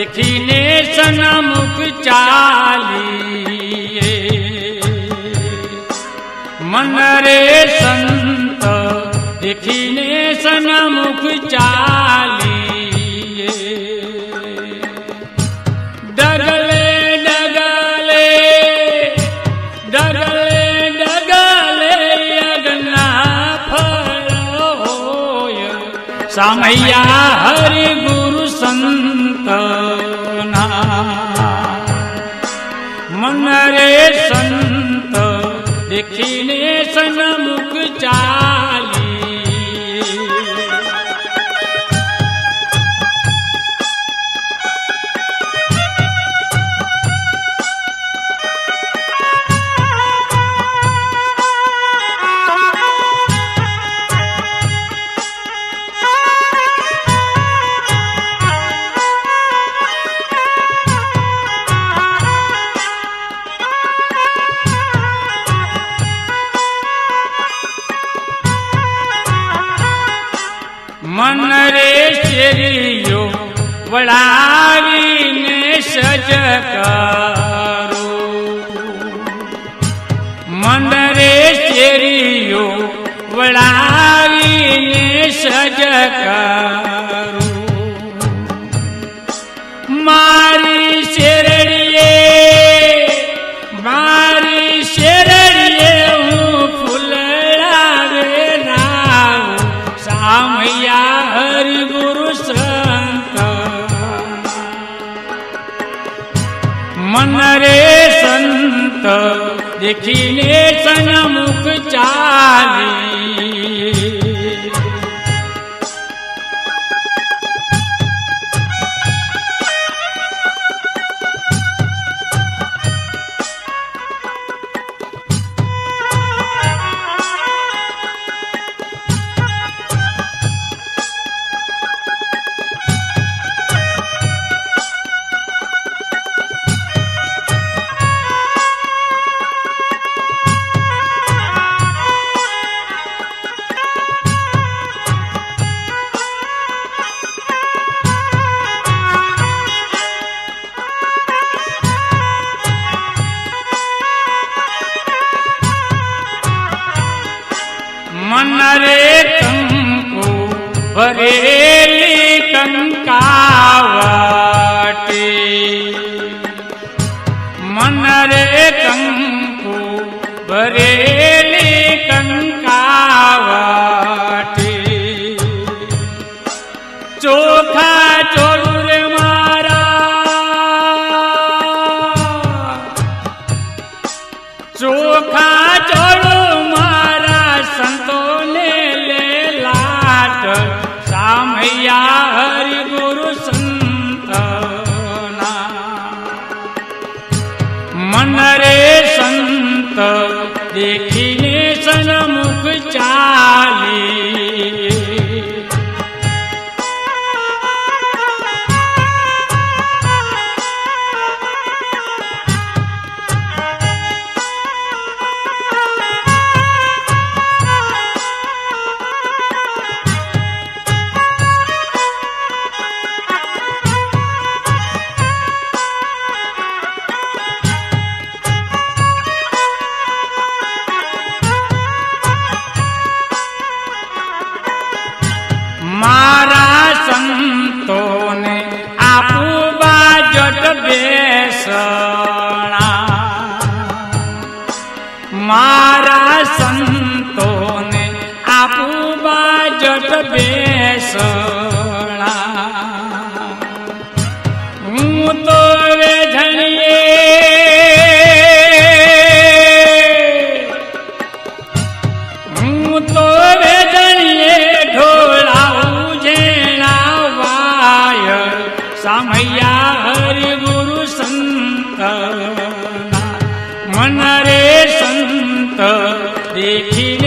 સંત દેખીને સનમુખ ચાલી મન રે સંત દેખીને સનમુખ ચાલી ડગલે ડગલે ડગલે સામૈયા હરિ ગુરુ સંતના દેખીને સન્મુખ ચાલી મન રે શેરીઓ વળાવીને સજ કરો. મન રે શેરીઓ વળાવીને સજ કરો. દેખીને સનમુખ ચાલી. ભરેલી કંકાવટી મન રે કંકુ ભરેલી સામૈયા હરિ આપુબા જટ બેસણા. મારા સંતોને આપુબા જટ બેસણા. સામૈયા હરિ ગુરુ સંત મન રે સંત દેખી